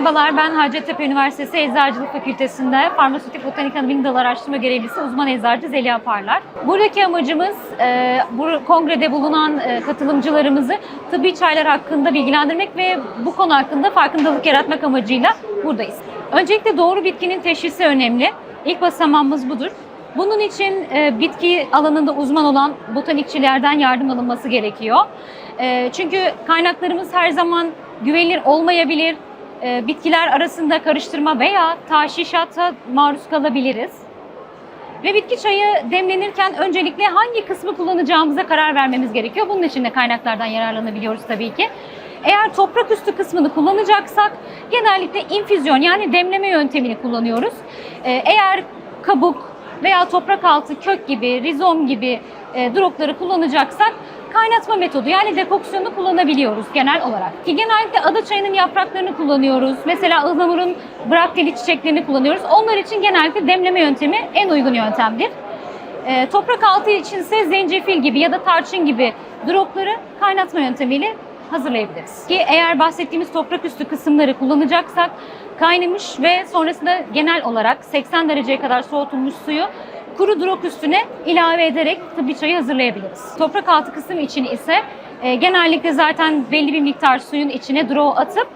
Merhabalar, ben Hacettepe Üniversitesi Eczacılık Fakültesi'nde Farmasötik Botanik Anabilim Dalı Araştırma Görevlisi uzman eczacı Zeliha Parlar. Buradaki amacımız e, bu kongrede bulunan e, katılımcılarımızı tıbbi çaylar hakkında bilgilendirmek ve bu konu hakkında farkındalık yaratmak amacıyla buradayız. Öncelikle doğru bitkinin teşhisi önemli. İlk basamağımız budur. Bunun için e, bitki alanında uzman olan botanikçilerden yardım alınması gerekiyor. E, çünkü kaynaklarımız her zaman güvenilir olmayabilir. E, bitkiler arasında karıştırma veya taşişata maruz kalabiliriz. Ve bitki çayı demlenirken öncelikle hangi kısmı kullanacağımıza karar vermemiz gerekiyor. Bunun için de kaynaklardan yararlanabiliyoruz tabii ki. Eğer toprak üstü kısmını kullanacaksak genellikle infüzyon yani demleme yöntemini kullanıyoruz. Ee, Eğer kabuk veya toprak altı kök gibi, rizom gibi e, dropları kullanacaksak kaynatma metodu yani dekoksiyonu kullanabiliyoruz genel olarak. Ki genellikle ada çayının yapraklarını kullanıyoruz. Mesela ıhlamurun brakteli çiçeklerini kullanıyoruz. Onlar için genellikle demleme yöntemi en uygun yöntemdir. E, toprak altı içinse zencefil gibi ya da tarçın gibi dropları kaynatma yöntemiyle hazırlayabiliriz. Ki eğer bahsettiğimiz toprak üstü kısımları kullanacaksak kaynamış ve sonrasında genel olarak 80 dereceye kadar soğutulmuş suyu kuru drop üstüne ilave ederek tıbbi çayı hazırlayabiliriz. Toprak altı kısım için ise e, genellikle zaten belli bir miktar suyun içine drop atıp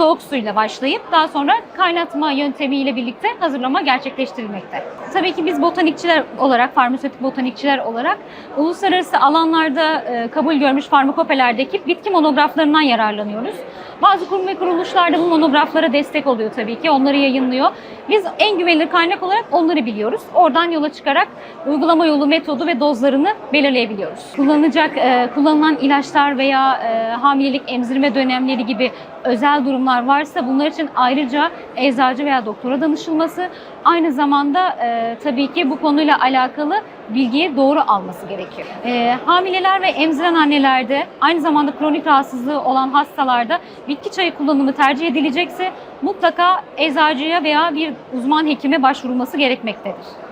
soğuk suyla başlayıp daha sonra kaynatma yöntemiyle birlikte hazırlama gerçekleştirilmekte. Tabii ki biz botanikçiler olarak, farmasötik botanikçiler olarak uluslararası alanlarda e, kabul görmüş farmakopelerdeki bitki monograflarından yararlanıyoruz. Bazı kurum ve kuruluşlar da bu monograflara destek oluyor tabii ki, onları yayınlıyor. Biz en güvenilir kaynak olarak onları biliyoruz. Oradan yola çıkarak uygulama yolu, metodu ve dozlarını belirleyebiliyoruz. Kullanacak, e, kullanılan ilaçlar veya e, hamilelik, emzirme dönemleri gibi özel durumlar varsa bunlar için ayrıca eczacı veya doktora danışılması, aynı zamanda e, tabii ki bu konuyla alakalı bilgiyi doğru alması gerekiyor. E, hamileler ve emziren annelerde, aynı zamanda kronik rahatsızlığı olan hastalarda bitki çayı kullanımı tercih edilecekse mutlaka eczacıya veya bir uzman hekime başvurulması gerekmektedir.